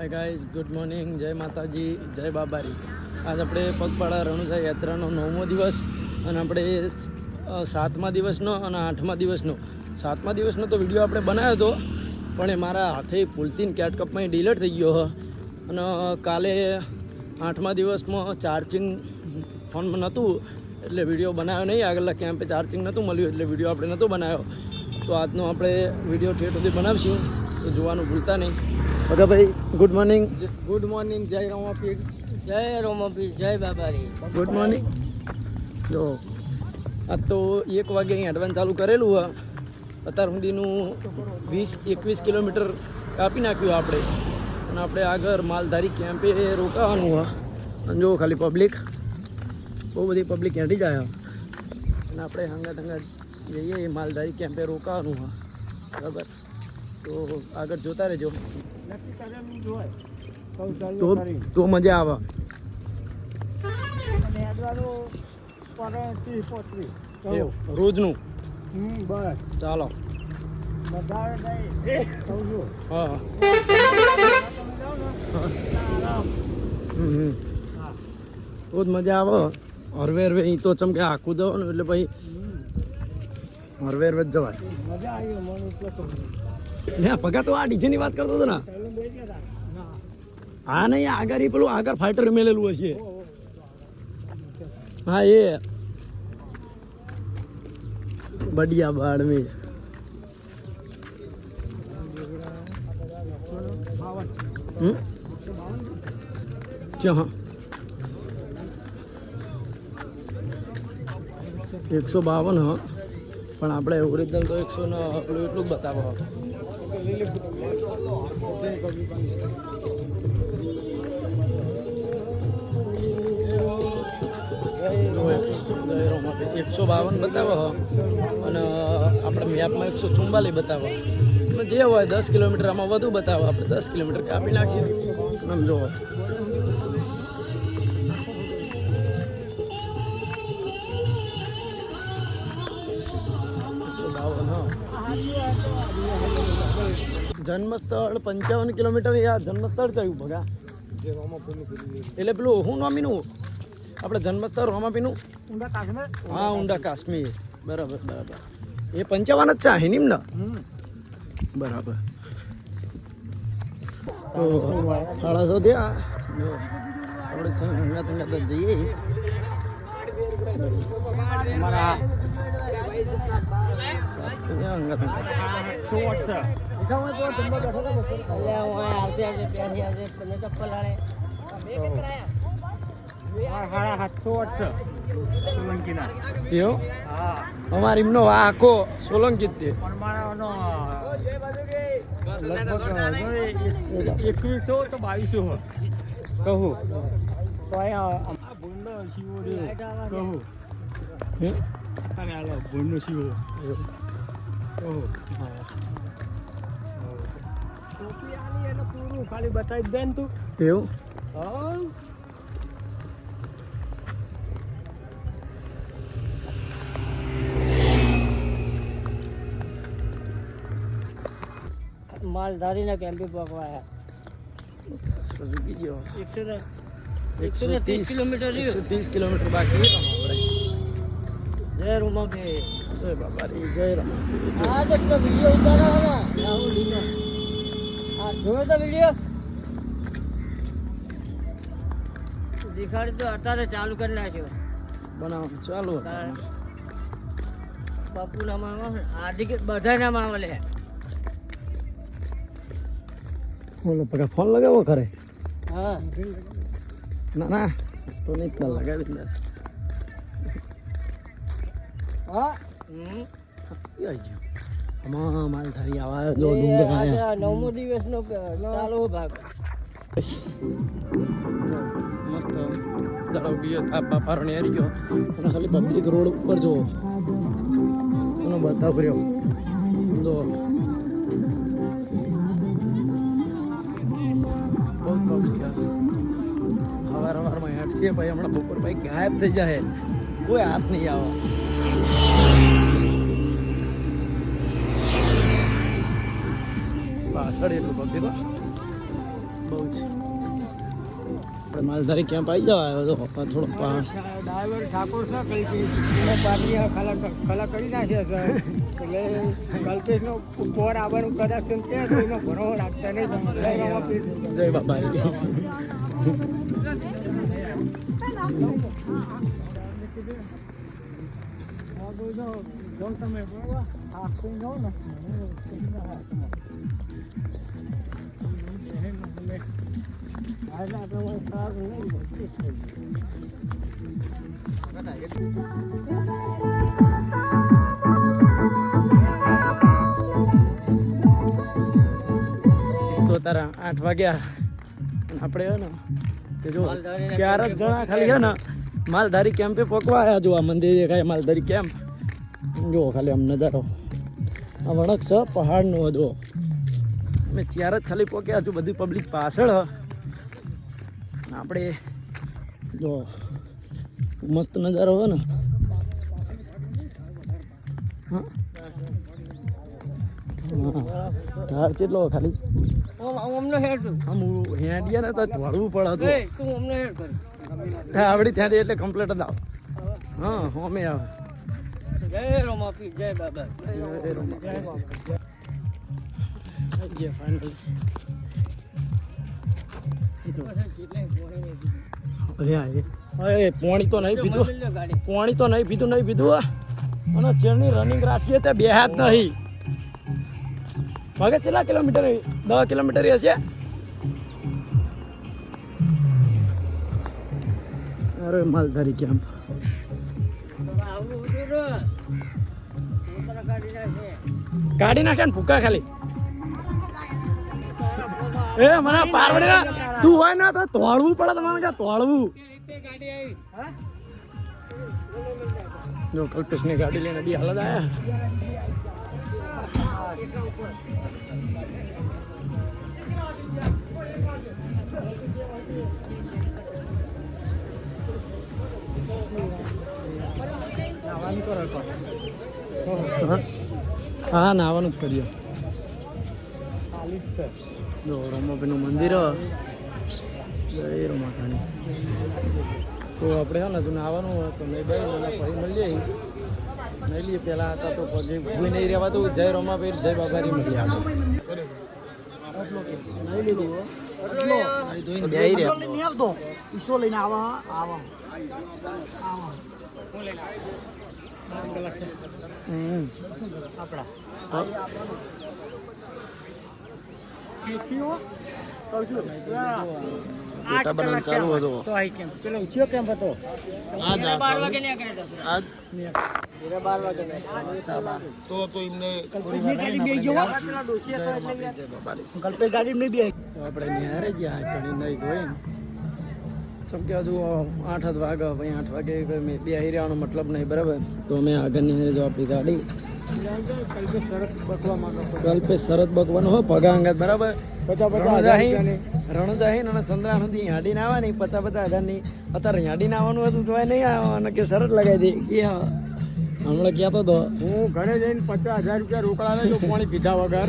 Hi guys good morning જય માતાજી, જય બાબારી. આજ આપણે પગપાળા રણુજા યાત્રાનો નવમો દિવસ અને આપણે સાતમા દિવસનો અને આઠમા દિવસનો. સાતમા દિવસનો તો વીડિયો આપણે બનાવ્યો હતો, પણ એ મારા હાથે પુલતીન કેટકપમાં ડિલેટ થઈ ગયો અને કાલે આઠમા દિવસમાં ચાર્જિંગ ફોનમાં નહોતું, એટલે વીડિયો બનાવ્યો નહીં. આગળના કેમ્પે ચાર્જિંગ નહોતું મળ્યું, એટલે વીડિયો આપણે નહોતો બનાવ્યો. તો આજનો આપણે વીડિયો ઠેઠ સુધી બનાવીશું. તો જોવાનું ભૂલતા નહીં. ઓકે ભાઈ ગુડ મોર્નિંગ ગુડ મોર્નિંગ જય રમાપીર. જય રમાપીર જય બાબારી. ગુડ મોર્નિંગ જો આ તો એક વાગે અહીં એડવાન્સ ચાલુ કરેલું હોય અત્યાર સુધીનું વીસ એકવીસ કિલોમીટર કાપી નાખ્યું આપણે. અને આપણે આગળ માલધારી કેમ્પે રોકાવાનું હોય અને જો ખાલી પબ્લિક બહુ બધી પબ્લિક હેઠી જાય અને આપણે હંગાત હંગાત જઈએ એ માલધારી કેમ્પે રોકાવાનું હોય બરાબર. તો આગળ જોતા રહેજો. તો તો મજા આવે. રોજનું? બસ. ચાલો. હા. બહુ જ મજા આવે. હરવે હરવે અહીં તો ચમકે આખું જવાનું એટલે ભાઈ હરવે હરવે જ જવાય. મજા આવી ને પગા તો આ ડીજેની વાત કરતો હતો ને. ના હા નહીં આગળ પેલું આગળ ફાઈટર મેલેલું હશે. હા, એ. બઢિયા બાળમી. બાવન હમ? ક્યાં હા. એકસો બાવન, હ. પણ આપણે ઓરિજિનલ તો એકસો ને એટલું જ બતાવો એકસો બાવન બતાવો અને આપણે મેપમાં એકસો ચુમ્બાલીસ બતાવો. જે હોય દસ કિલોમીટર આમાં વધુ બતાવો. આપણે દસ કિલોમીટર કાપી નાખીએ. આમ જોવો એકસો બાવન, હા. જન્મસ્થળ પંચાવન કિલોમીટર એ આ જન્મસ્થળ થયું ભગા જે એટલે પેલું હું નોમીનું આપણે જન્મસ્થળ રોમાપીનું? હા ઊંડા કાશ્મીર. બરાબર બરાબર. એ પંચાવન જ છે અહીં ને બરાબર. તો સાડાસો થયા આપણે ઠંડા ઠંડા જઈએ. મારા સાત અંગા તંગા અમારે એમનો આખો સોલંકી તે એકવીસો તો બાવીસો કહું કહું હમ? અરે હાલો ભૂંડો શીવો. કહું એટલે પૂરું ખાલી બતાવી દે ને તું એવું હા માલધારીના કેમ્પે પકવાયા રૂકી ગયો એકસો ને એકસો ને ત્રીસ ત્રીસ કિલોમીટર રહ્યું. એકસો ત્રીસ કિલોમીટર બાકી છે આપણે જય રૂમા બે જય બાબા રે જય રામ આ તો પેલો વીડિયો ઉતારો હે ને રાહુલ લીનો આ જોયો તો વીડિયો દેખાડી તો અત્યારે ચાલુ કરી નાખ્યો. બનાવ ચાલુ બાપુના મામા આજે કે બધાના મામા લે. બોલો પગા ફોન લગાવો ખરે હા. ના ના તો નહીં જ લગાવી દે હા. હમ. આવી ગયો. આમાં માલધારી આવા જો ડુંગર આયા નવમો દિવસનો ચાલુ ભાગ. મસ્ત દડાવ ગયો થાપા ને હારી ગયો. અને ખાલી પબ્લિક રોડ ઉપર જો એનો બધા કર્યો. જો. બહુ પબ્લિક હેઠ છે ભાઈ. હમણાં બપોર ભાઈ ગાયબ થઈ જાય કોઈ હાથ નહીં આવે. પાછળ એટલું પબ્લિક. બહુ છે આપણે માલધારી ક્યાં આવી જવા આવ્યો તો પપ્પા થોડો પા ડ્રાઈવર ઠાકોર છે કઈ પાટલી ખાલા કરી નાખ્યા છે. એટલે કલ્પેશનો પોર આવવાનું કદાચ કે એનો ભરો રાખતા નહીં જય બાબા આ બધો જો તમે બરોબર? આ કોઈ ન. તારા આઠ વાગ્યા આપણે હે ને તે જો ચાર જ જણા ખાલી હે ને માલધારી કેમ્પે પકવા આવ્યા જો આ મંદિર કાંઈ માલધારી કેમ્પ જો ખાલી આમ નજારો આ વણક છે પહાડનો હતો અમે ત્યારે જ ખાલી પહોંચ્યા છું બધી પબ્લિક પાછળ. આપણે જો મસ્ત નજારો હોય ને. ઢાળ કેટલો ખાલી? હેડિયા ને તો વળવું પડે હતું. ત્યાં એટલે કમ્પ્લેટ જ આવ. હા હોમે આવે. જય જય બાબા. આ અરે પોણી તો નહીં પીધું. પોણી તો નહીં પીધું નહીં પીધું. અને ચેરની રનિંગ રાખીએ તે બે હાથ નહીં. મગે કેટલા કિલોમીટર દસ કિલોમીટર હશે? અરે માલધારી કેમ્પ કાઢી નાખે ને ભૂકા ખાલી. એ મને પારવડી ના તું હોય ના તો તોડવું પડે તમારે કે તોડવું જો કલ્પેશની ગાડી લઈને બી હાલત આયા હા? નાવાનું જ કરીએ જો રમાભાઈનું મંદિર. જય રમાતાની તો આપણે હે ને તું આવવાનું તો નહીં ભાઈ મને ફરી મળીએ. નહીં લઈએ પહેલાં હતા તો પગે ઊભી નહીં રહેવા તો જય રમાભાઈ જય બાબારી નહીં લીધું. ઈસો લઈને આવા. આપણા. હા. ફોટા બનાવવાનું ચાલુ હતો. તો આઈ કેમ? પેલો ઉછ્યો કેમ હતો? બાર વાગે નીકળ્યા આજ તો તો એમને કલ્પે ગાડી નહીં બે તો આપણે નિહારે ગયા. ઘણી નહીં ધોઈને ચમ કે હજુ આઠ જ વાગે ભાઈ આઠ વાગે મેં બે રહેવાનો મતલબ નહીં બરાબર? તો અમે આગળ નિહારે જવાબ આપણી ગાડી કલ્પે શરત બકવાનું હોય પગા અંગાત બરાબર? પચાસ રણુજાહી રણુજાહી અને ચંદ્રાનંદી હાડી ના આવવાની પચાસ પચાસ હજારની અત્યારે હાડીને આવવાનું હતું તો નહીં આવવાનું કે શરત લગાવી દે. કે હા. હમણાં કહેતો હતો હું ઘરે જઈને પચાસ હજાર રૂપિયા રોકડા લેજો પાણી પીધા વગર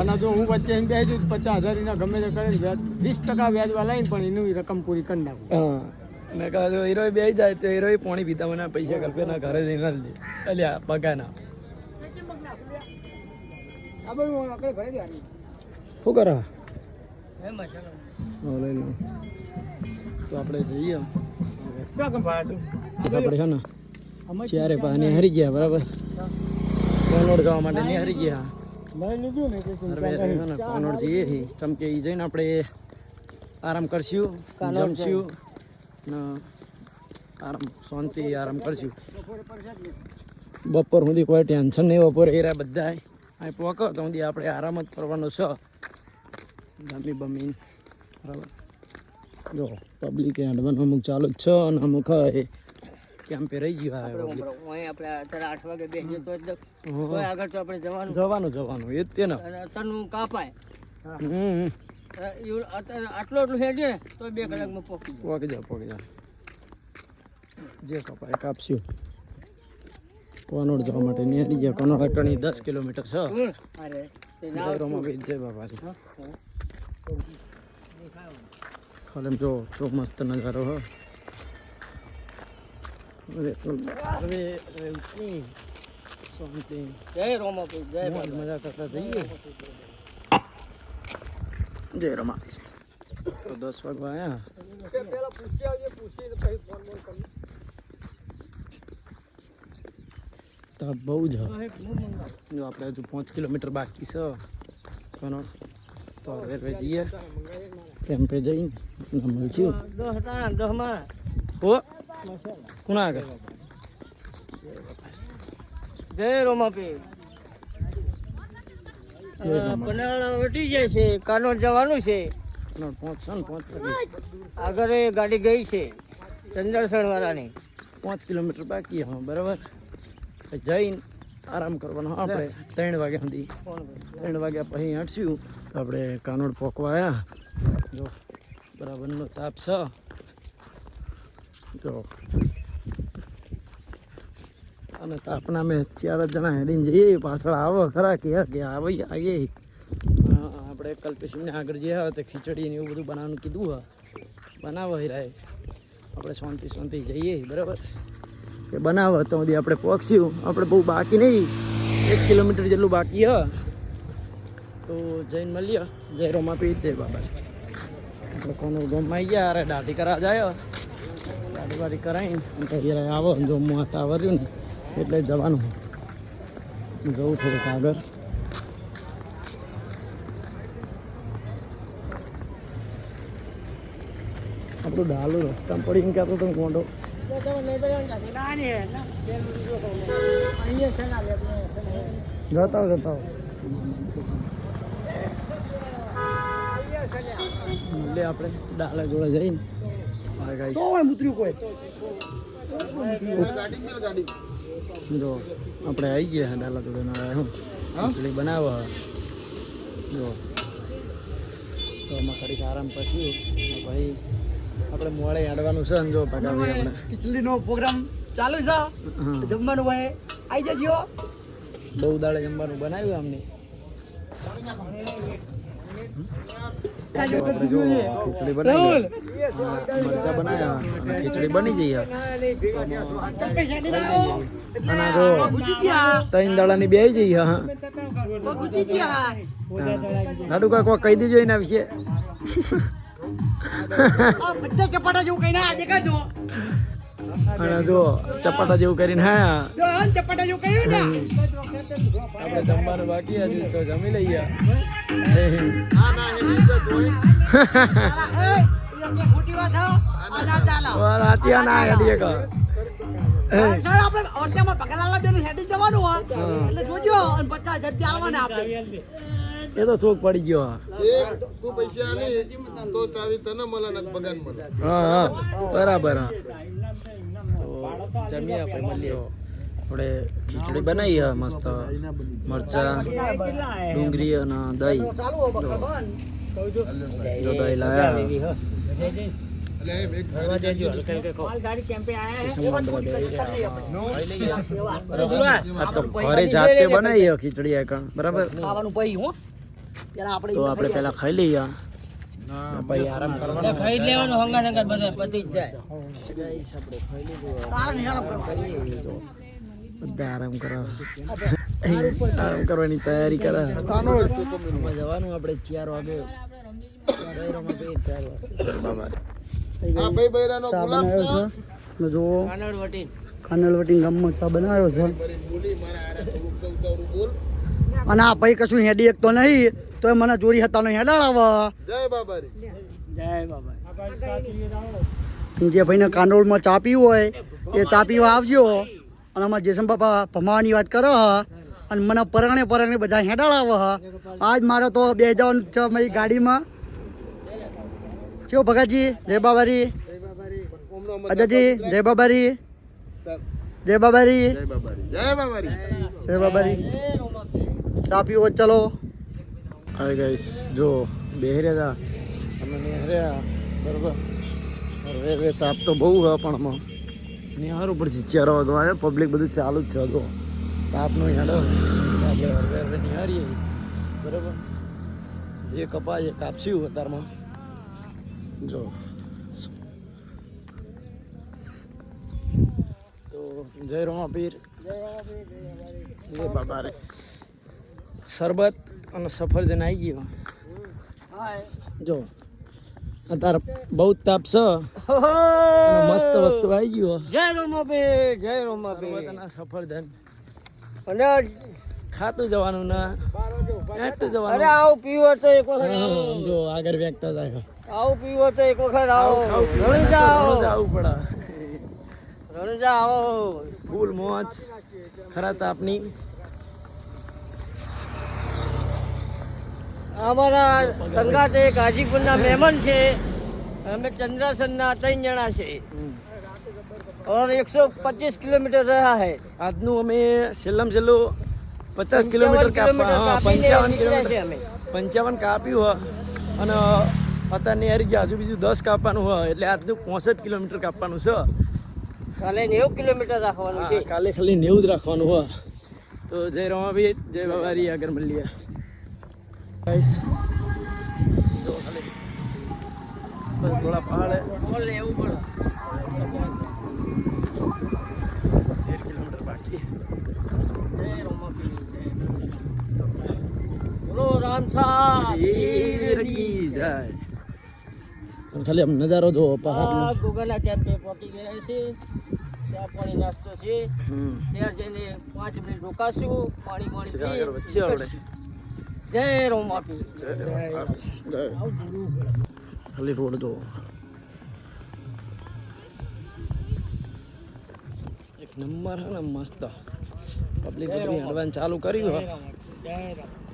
અને જો હું વચ્ચે એમ કહે છું પચાસ હજાર એના ગમે તે કરીને વ્યાજ વીસ ટકા વ્યાજવા લઈને પણ એનું રકમ પૂરી કરી નાખું. મેં કહ્યું હીરો બે જાય તો હીરો પોણી પીતા મને પૈસા કલ્પે ના ઘરે જઈને લે અલ્યા પગાના આ બધું આપણે ઘરે જવાની શું કરે? તો આપણે જઈએ આપણે છે ને? ચારે પાણી હરી ગયા બરાબર. કોનોડ જવા માટે નહીં હરી ગયા. કોનોડ જઈએ. ચમકે એ જઈને આપણે આરામ કરશું જમશું ને આરામ શાંતિ આરામ કરશું. બપોર સુધી કોઈ ટેન્શન નહીં બપોરે એરા બધા અહીં પોકો તો સુધી આપણે આરામ જ કરવાનો છે. ગમી બમી બરાબર. જો પબ્લિક હેડવાનું અમુક ચાલુ જ છે અને અમુક એ કેમ્પે રહી ગયું આપણે અત્યારે આઠ વાગે બેસીએ તો આગળ તો આપણે જવાનું. જવાનું જવાનું એ જ તે ને. અત્યારનું કાપાય. હમ આટલું આટલું હેડીએ ને તો બે કલાકમાં પહોંચી પોકી જાય પોકી જા જે કપાય કાપશું. કોનોડ જવા માટે. નિહારી ગયા કોનોડ અટણી દસ કિલોમીટર છે. તે ના જય બાબાજી. ખાલી જો જો મસ્ત નજારો હો. મજા કરતા જઈએ. જય રમા તો દસ વાગવા આવ્યા પેલા પૂછી આવજે પૂછી પછી ફોન બોલ કરી તો બહુ જ જો આપણે હજુ પાંચ કિલોમીટર બાકી છે. કોનો? તો હવે જઈએ. કેમ્પે જઈને. મળશું. ઓ કોના આગળ? જય રોમાપી પનાળા વટી જાય છે કાનોડ જવાનું છે. આગળ ગાડી ગઈ છે ચંદરસણ વાળાની પાંચ કિલોમીટર બાકી હા બરાબર. જઈને આરામ કરવાનો. આપણે ત્રણ વાગ્યા સુધી ત્રણ વાગ્યા પછી હટશું. તો આપણે કાનોડ પોકવા આવ્યા જો બરાબરનો તાપ છે. જો. અને તાપના મેં ચાર જણા હેડીને જઈએ. પાછળ આવો ખરા કે કે આવી આવીએ. આપણે કલ્પેશને આગળ જે આવે તે ખીચડી ને એવું બધું બનાવવાનું કીધું. હા. બનાવો હિરાય આપણે શાંતિ શાંતિ જઈએ બરાબર? કે બનાવો તો સુધી આપણે પહોંચ્યું. આપણે બહુ બાકી નહીં. એક કિલોમીટર જેટલું બાકી, હ. તો જઈને મળીએ. જય રોમાપી જય બાબા. આપણે કોનો ગામમાં આવી ગયા, અરે દાઢી કરા જાય દાઢી વાઢી કરાવીને તો યાર આવો જો મોત આવર્યું ને. એટલે જવાનું. જવું થોડુંક આગળ. આપણું ડાલું રસ્તામાં પડીને કહેતો તો મોટો જતા જતા આવો. આપણે ડાલા જોડે જઈને. જો આપણે આવી ગયા ડાલા જોડે ના આવ્યા હું? ખીચડી બનાવો જો. તો આમાં ઘડીક આરામ પછી ભાઈ આપણે મોડે આડવાનું છે ને જો પગાવી આપણે. ખીચડીનો પ્રોગ્રામ ચાલુ છે. જમવાનું હોય આવી જજો. બહુ દાડે જમવાનું બનાવ્યું અમને ખીચડી બનાવી મરચા બનાવ્યા અને ખીચડી બની જઈ અને જો ત્રણ દાડાની બે જઈ હા. નાડુ કાકો કહી દેજો એના વિશે. બધા ચપાટા જેવું કઈ ના દેખાજો અને જો ચપાટા જેવું કરીને હા. જો ચપાટા જેવું કર્યું ને. આપણે જમવાનું બાકી હજુ તો જમી લઈએ. ખોટી વાત હા. ના ચાલો. સાચી ના હેડીએ કા આપણે ઓટલામાં પગલાલા બેનું હેડી જવાનું હોય. એટલે જોજો અને પચાસ હજાર રૂપિયા આપણે. એ તો ચોક પડી ગયો હા. તું પૈસા આલી તો ચાવી તને મળે ને બગાન મળે. હા હા. બરાબર હા. તો જમીએ આપણે મળીએ. આપણે ખીચડી બનાવી હા મસ્ત. મરચા ડુંગળી અને દહીં. જો. દહીં લાયા. ઘરે જાતે બનાવી ખીચડી બરાબર? ખાવાનું પઈ હો. પેલા આપણે તો આપણે પેલા ખાઈ લઈએ. પછી આરામ કરવાનો ખાઈ લેવાનું હંગા હંગા બધા પતી જ જાય. આપણે ખાઈ લીધું તારા નિહાળ કરવા બધા આરામ કરો. આરામ કરવાની તૈયારી કરે. જવાનું આપણે ચાર વાગે. દહેરામાં બે ચાર વાગે આ ભાઈ બૈરાનો ચા બનાવ્યો છે. ને વટી. કાનલવટી ગામમાં ચા બનાવ્યો છે. અને આ ભાઈ કશું હેડી એક તો નહીં. તો એ મને હતા હતાનો હેડાડાવે જય બાબારી. જય બાબા જે ભાઈને કાંડોળમાં ચા પીવું હોય એ ચા પીવા આવજો. અને અમારા જેસમ બાપા ભમાવાની વાત કરો. હા અને મને પરગણે પરણે બધા હેડાડાવે હ આજ મારે તો બે જવાનું છ મારી ગાડીમાં. કેવો ભગતજી જય બાબારી. અજાજી જય બાબારી. જય બાબારી. જય બાબારી. જય બાબારી. ચા પીવો ચલો. હવે ગાઈસ જો બેહરે હતા અમે નિહાર્યા બરોબર. હવે હવે તાપ તો બહુ હોય પણ આમાં નિહારું પડશે ચાર વાગવા પબ્લિક બધું ચાલુ જ છે જો. તાપનો હેડો. આપણે હવે હવે નિહારીએ. બરોબર. જે કપાય એ કાપસ્યું અત્યારમાં. જો. તો જય રોમાપીર. જય બાબા રે શરબત અને સફરજન આવી ગયો. જો અત્યારે બહુ તાપ છે. મસ્ત વસ્તુ આવી ગયો. જય રોમાબી જય શરબત અને સફરજન. અને ખાતું જવાનું ના અરે જવાનું. આવું પીવો તો એક વખત આવો. જો આગળ વ્યક્ત જાય આવું પીવો તો એક વખત આવો. રણુજા આવો. જવું પડે. રણજા આવો. ફૂલ મોજ. ખરા તાપની. અમારા સંગાતે ગાજીપુરના મહેમાન છે. અમે ચંદ્રાસનના ત્રણ જણા છે ઓર એકસો પચીસ કિલોમીટર રહ્યા હે. આજનું અમે છેલ્લામાં છેલ્લું પચાસ કિલોમીટર પંચાવન કિલોમીટર. પંચાવન કાપ્યું હોય અને અત્યારની હારી ગયા હજુ બીજું દસ કાપવાનું હોય એટલે આજનું પોસઠ કિલોમીટર કાપવાનું છે. કાલે નેવું કિલોમીટર રાખવાનું છે. કાલે ખાલી નેવું જ રાખવાનું હોય તો જય રમાભાઈ જય બાબારી આગળ મળીએ. ગાઈસ જો ખાલી બસ થોડા પહાડ હે. એવું પડે તેર કિલોમીટર બાકી જય. બોલો રામસા ખાલી આમ નજારો જોવો પહાડ આ ગોગાના કેમ્પે પહોંચી ગયા છે ત્યાં પાણી નાસ્તો છે ત્યાં જઈને પાંચ મિનિટ રોકાશું પાણી પાણી વચ્ચે આપણે. ખાલી રોડ જો એક નંબર હે ને મસ્ત. પબ્લિક બધી હડવાનું ચાલુ કર્યું હે.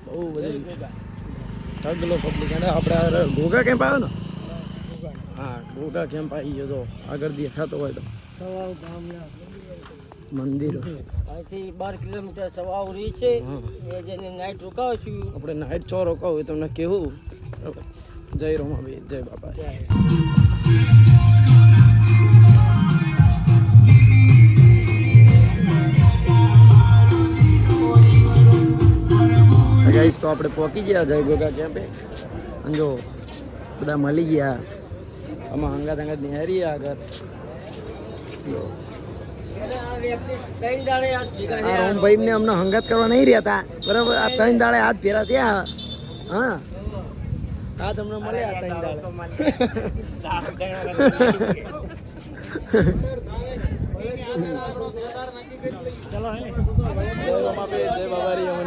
બહુ બધી ઢગલો પબ્લિક અને આપણે ઘોઘા કેમ્પ આવ્યો ને? હા ઘોઘા કેમ્પ આવી ગયો તો આગળ દેખાતો હોય તો. મંદિર. અહીંથી બાર કિલોમીટર સવાઉરી છે. એ એ નાઇટ નાઈટ રોકાવશું આપણે નાઇટ છો રોકાવું હોય તમને કેવું જય રોમાભાઈ જય બાબા ગાઈસ તો આપણે પહોંચી ગયા જય ગોગા કેમ્પે અને જો બધા મળી ગયા. આમાં હંગાત હંગાત નિહારી આગળ. રોમભાઈ ને અમને હંગત કરવા નહીં રહ્યા હતા. બરાબર આ ત્રણ દાડે હાથ ફેરા થયા. હા. આ તમને મળ્યા ત્રણ દાડે.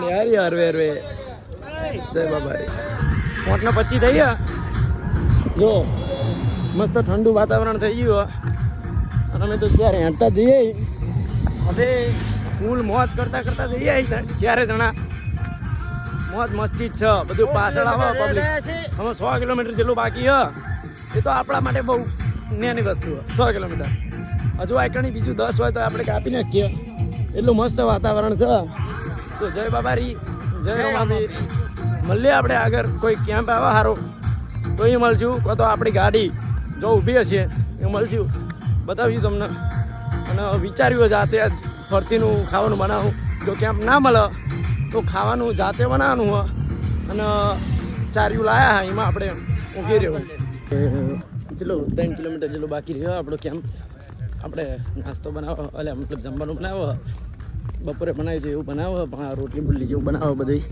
જય અમને જય બાબારી. પોટના પચી થઈ ગયા? જો મસ્ત ઠંડુ વાતાવરણ થઈ ગયું અને અમે તો ક્યારે હેંટતા જઈએ હવે ફૂલ મોજ કરતા કરતા જઈએ જ્યારે જણા. મોજ મસ્તી જ છે બધું પાછળ આવે પબ્લિક અમે સો કિલોમીટર જેટલું બાકી હ એ તો આપણા માટે બહુ નાની વસ્તુ સો કિલોમીટર. હજુ આકણી બીજું દસ હોય તો આપણે કાપી નાખીએ. એટલું મસ્ત વાતાવરણ છે. તો જય બાબારી જય રમાબીર મળીએ આપણે આગળ કોઈ કેમ્પ આવે સારો તો એ મળશું. કાં તો આપણી ગાડી જો ઊભી હશે એ મળશું. બતાવ્યું તમને. અને વિચાર્યું જાતે જ ફરતીનું ખાવાનું બનાવું. જો કેમ ના મળે, તો ખાવાનું જાતે બનાવવાનું હોય. અને ચાર્યું લાયા હા, એમાં આપણે ઊંઘી રહ્યો ચલો ત્રણ કિલોમીટર જેટલું બાકી રહ્યો આપણો કેમ્પ આપણે નાસ્તો બનાવો એટલે મતલબ જમવાનું બનાવો, બપોરે બનાવી છે એવું બનાવો, પણ રોટલી બોટલી જેવું બનાવો બધી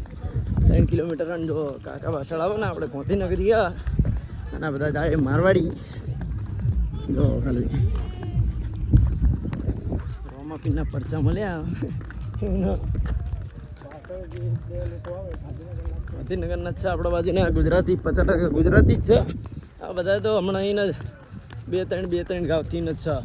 ત્રણ કિલોમીટર જો કાકા પાછળ આવો ને, આપણે ગોંધીનગર ગયા. અને બધા જાય મારવાડી. જો ખાલી. રોમાપીના પરચા મળ્યા. ગાંધીનગરના જ છે આપણા બાજુના ગુજરાતી પચાસ ટકા ગુજરાતી જ છે. આ બધા તો હમણાં અહીંના જ બે ત્રણ બે ત્રણ ગાવથી જ છે.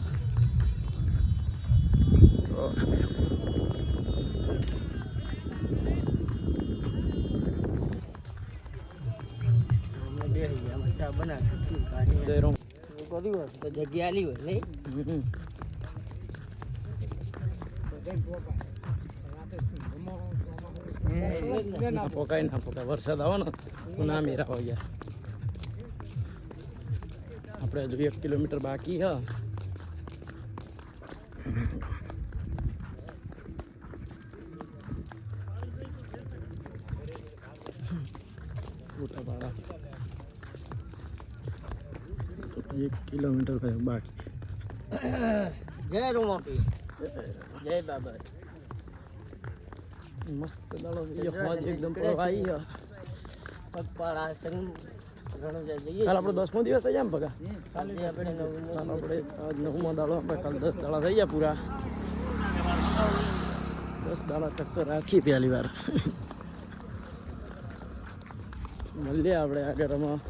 જગ્યા લી હોય નહીં. ના પોકાય ના પોકાય. વરસાદ આવો ને તો ના મેરા હોય યાર. આપણે હજુ એક કિલોમીટર બાકી હ. એક કિલોમીટર બાકી. જય રોમાપી. જય બાબા મસ્ત દાડો મોજ એકદમ આવી ગયો પગપાળા સંગ ઘણું જઈએ કાલ આપણો દસમો દિવસ થઈ જાય ને ભગા? કાલે આપણે નવમો આપણે નવમો દાડો આપણે કાલ દસ દાડા થઈ ગયા પૂરા. દસ દાડા ટક્કર રાખી પહેલી વાર. મળીએ આપણે આગળ આમાં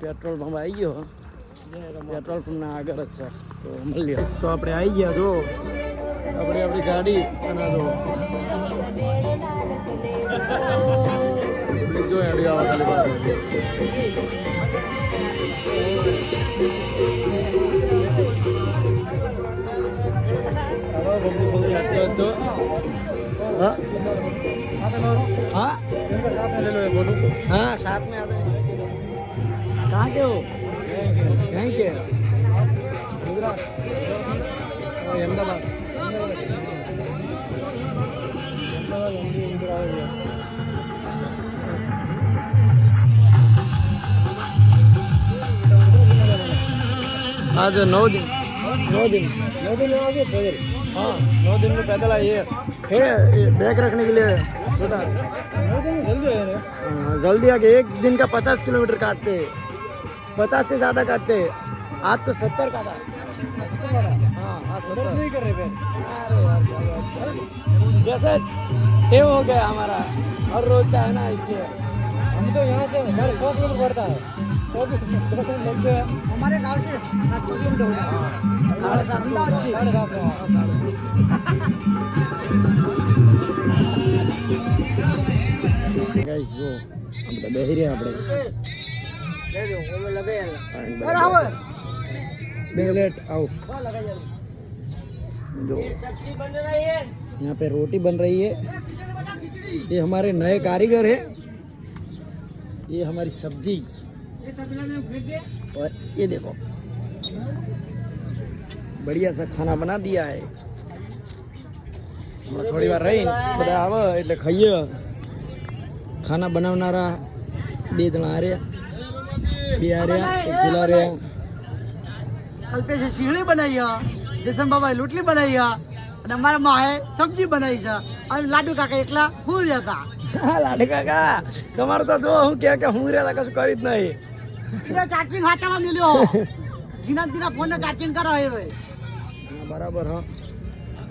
પેટ્રોલ પંપ આવી ગયો. પેટ્રોલ પંપના આગળ જ છે. તો મળીએ. તો આપણે આવી ગયા જો આપણે આપણી ગાડી અને જો પબ્લિક જો એડી આવે ખાલી પાસે હવે પબ્લિક બધી હાથે હતો હા હા हाँ साथ में आते हैं कहाँ के हो यहीं के गुजरात आज नौ दिन नौ दिन नौ दिन आगे पैदल हाँ नौ दिन में पैदल आइए है। बैग रखने के लिए छोटा। जल्दी हाँ, जल्दी आगे एक दिन का पचास किलोमीटर काटते। पचास से ज़्यादा काटते। आज तो सत्तर का था हाँ जैसे ये हो गया हमारा हर रोज का है ना इसलिए। हम तो यहाँ से घर सौ किलोमीटर पड़ता है। हमारे गाँव से सात सौ किलोमीटर साढ़े सात साढ़े सात सौ। જો આપણે બેસી રહ્યા આપણે બે મિનિટ આવું जो सब्जी बन रही है यहाँ पे रोटी बन रही है ये हमारे नए कारीगर है ये हमारी सब्जी ये तबला में फेंक दे और ये देखो बढ़िया सा खाना बना दिया है હમણાં થોડી વાર રહીને બધા આવે એટલે ખાઈએ ખાના બનાવનારા બે જણા આ રહ્યા બે આ રહ્યા એક પેલા રહ્યા કલ્પેશે શીરણી બનાવી બાબાએ લોટલી બનાવી છે અને અમારા માએ સબ્જી બનાવી છે. અને લાડુ કાકા એકલા હું રહેતા હા લાડુ કાકા તમારે તો જો હું કે કે હું રહ્યા કશું કરી જ નહીં. ચાર્જિંગ હાથમાં મિલ્યો જીના જીના ફોનને ચાર્જિંગ કરો એ. બરાબર હા.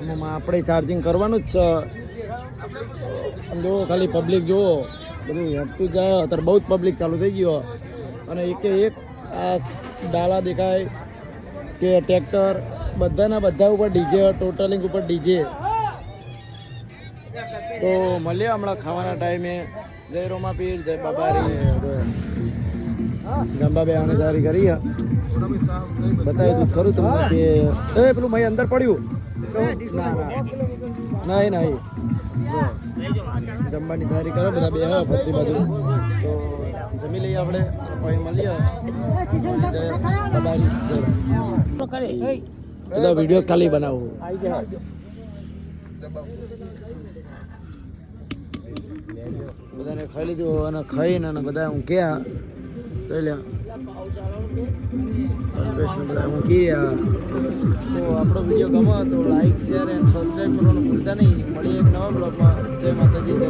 આમાં આપણે ચાર્જિંગ કરવાનું જ છે. જો ખાલી પબ્લિક જુઓ. બધું હેઠતું જાય. અત્યારે બહુ જ પબ્લિક ચાલુ થઈ ગયો. અને એક એક આ ડાલા દેખાય કે ટ્રેક્ટર બધાના બધા ઉપર ડીજે, ટોટલિંગ ઉપર ડીજે. તો મળીએ હમણાં ખાવાના ટાઈમે. જય રોમાપીર, જય બાબારી. ગંબાબે આને જારી કરી. બતાવી દઉં, ખરું તમને કે એ, પેલું ભાઈ અંદર પડ્યું. નહીં નહીં. જમવાની તૈયારી કરો, બધા બે બધી બાજુ. તો જમી લઈએ આપણે. પછી મળીએ. બધા વીડિયો ખાલી બનાવું. બધાને ખાઈ લીધું અને ખાઈને અને બધા હું ક્યાં જોઈ બધા હું ક્યાં તો આપણો વીડિયો ગમો તો લાઈક શેર એન્ડ સબસ્ક્રાઈબ કરવાનું ભૂલતા નહીં. મળીએ એક નવા બ્લોગમાં જય માતાજી, જય